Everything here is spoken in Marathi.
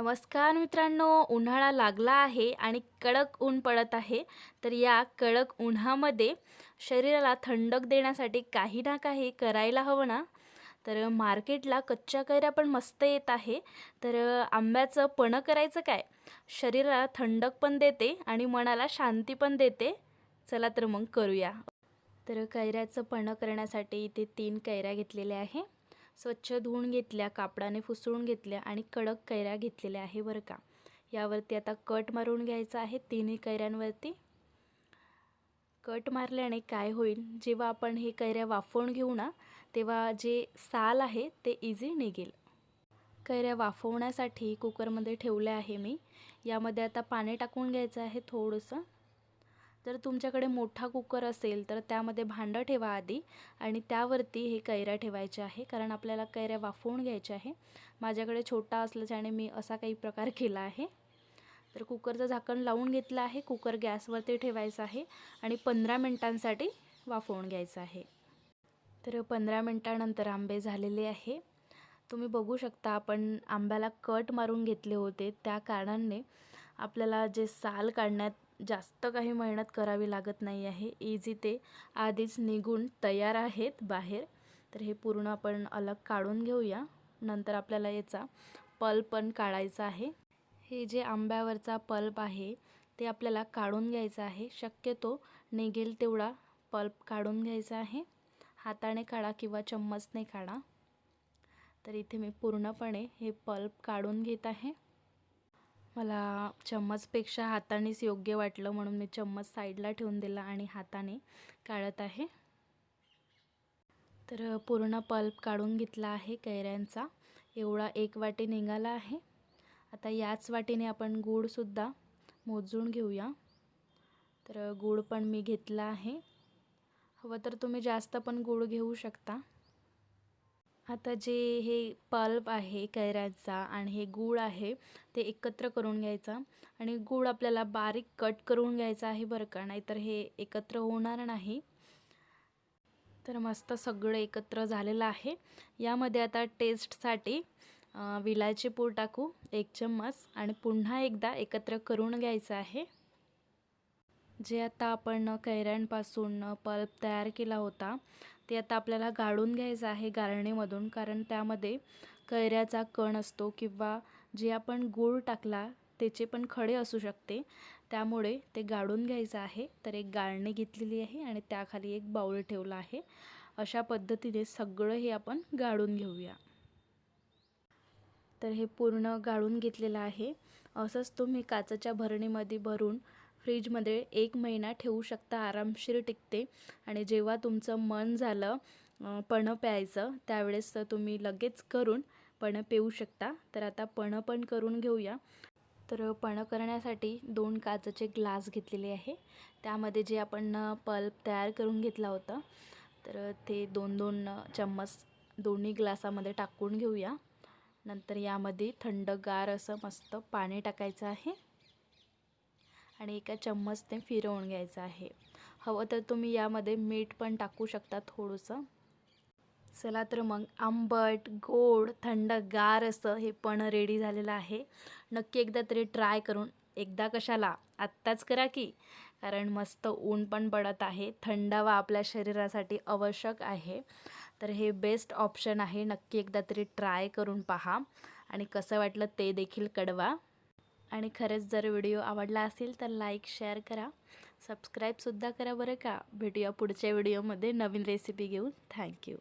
नमस्कार मित्रांनो उन्हाळा लागला आहे आणि कडक ऊन पडत आहे. तर या कडक उन्हामध्ये शरीराला थंडक देण्यासाठी काही ना काही करायला हवं ना? तर मार्केटला कच्च्या कैऱ्या पण मस्त येत आहे. तर आंब्याचं पणं करायचं काय? शरीराला थंडक पण देते आणि मनाला शांती पण देते. चला तर मग करूया. तर कैऱ्याचं पणं करण्यासाठी इथे तीन कैऱ्या घेतलेल्या आहे. स्वच्छ धुवून घेतल्या कापडाने फुसळून घेतल्या आणि कडक कैऱ्या घेतलेल्या आहे बरं का? यावरती आता कट मारून घ्यायचा आहे तिन्ही कैऱ्यांवरती. कट मारल्याने काय होईल? जेव्हा आपण हे कैऱ्या वाफवून घेऊ ना तेव्हा जे साल आहे ते इझी निघेल. कैऱ्या वाफवण्यासाठी कुकरमध्ये ठेवल्या आहे मी. यामध्ये आता पाणी टाकून घ्यायचं आहे थोडंसं. जर तुमच्याकडे मोठा कुकर असेल तर त्यामध्ये भांडं ठेवा आधी आणि त्यावरती हे कैऱ्या ठेवायच्या आहे. कारण आपल्याला कैऱ्या वाफवून घ्यायच्या आहे. माझ्याकडे छोटा असल्याच्याने मी असा काही प्रकार केला आहे. तर कुकरचं झाकण लावून घेतलं आहे. कुकर गॅसवरती ठेवायचं आहे आणि पंधरा मिनटांसाठी वाफवून घ्यायचं आहे. तर पंधरा मिनटानंतर आंबे झालेले आहे. तुम्ही बघू शकता आपण आंब्याला कट मारून घेतले होते. त्या कारणाने आपल्याला जे साल काढण्यात जास्त काही मेहनत करावी लागत नाही आहे. इझी ते आधीच निघून तयार आहेत बाहेर. तर हे पूर्ण आपण अलग काढून घेऊया. नंतर आपल्याला याचा पल्प पण काढायचा आहे. हे जे आंब्यावरचा पल्प आहे ते आपल्याला काढून घ्यायचं आहे. शक्यतो निघेल तेवढा पल्प काढून घ्यायचा आहे. हाताने काढा किंवा चम्मचने काढा. तर इथे मी पूर्णपणे हे पल्प काढून घेत आहे. मला चम्मचपेक्षा हातानेच योग्य वाटलं म्हणून मी चम्मच साईडला ठेवून दिला आणि हाताने काढत आहे. तर पूर्ण पल्प काढून घेतला आहे कैऱ्यांचा. एवढा एक वाटी निघाला आहे. आता याच वाटीने आपण गूळसुद्धा मोजून घेऊया. तर गूळ पण मी घेतला आहे. हवं तर तुम्ही जास्त पण गूळ घेऊ शकता. आता जे हे पल्प आहे कैऱ्याचा आणि हे गूळ आहे ते एकत्र करून घ्यायचा. आणि गूळ आपल्याला बारीक कट करून घ्यायचा आहे बरं का नाहीतर हे एकत्र होणार नाही. तर मस्त सगळं एकत्र झालेलं आहे. यामध्ये आता टेस्टसाठी विलायची पूड टाकू एक चम्मच. आणि पुन्हा एकदा एकत्र करून घ्यायचं आहे. जे आता आपण कैऱ्यांपासून पल्प तयार केला होता ते आता आपल्याला गाळून घ्यायचं आहे गाळणीमधून कारण त्यामध्ये कैऱ्याचा कण असतो किंवा जे आपण गूळ टाकला त्याचे पण खडे असू शकते. त्यामुळे ते गाळून घ्यायचं आहे. तर एक गाळणी घेतलेली आहे आणि त्याखाली एक बाऊल ठेवला आहे. अशा पद्धतीने सगळं हे आपण गाळून घेऊया. तर हे पूर्ण गाळून घेतलेलं आहे. असंच तुम्ही काचेच्या भरणीमध्ये भरून फ्रीजमध्ये एक महिना ठेवू शकता आरामशीर टिकते. आणि जेव्हा तुमचं मन झालं पणं प्यायचं त्यावेळेस तुम्ही लगेच करून पणं पिऊ शकता. तर आता पणं पण करून घेऊया. तर पणं करण्यासाठी दोन काचेचे ग्लास घेतलेले आहे. त्यामध्ये जे आपण पल्प तयार करून घेतला होता तर ते दोन दोन चम्मच दोन्ही ग्लासामध्ये टाकून घेऊया. नंतर यामध्ये थंडगार असं मस्त पाणी टाकायचं आहे. आणि एका चम्मचने फिरवून घ्यायचं आहे. हवं तर तुम्ही यामध्ये मीठ पण टाकू शकता थोडंसं. चला तर मग आंबट गोड थंडगार असं हे पण रेडी झालेलं आहे. नक्की एकदा तरी ट्राय करून एकदा कशाला आत्ताच करा की. कारण मस्त ऊन पण पडत आहे. थंडावा आपल्या शरीरासाठी आवश्यक आहे. तर हे बेस्ट ऑप्शन आहे. नक्की एकदा तरी ट्राय करून पहा. आणि कसं वाटलं ते देखील कळवा. आणि खरंच जर व्हिडिओ आवडला असेल तर लाईक शेअर करा. सबस्क्राईबसुद्धा करा बरं का. भेटूया पुढच्या व्हिडिओमध्ये नवीन रेसिपी घेऊन. थँक्यू.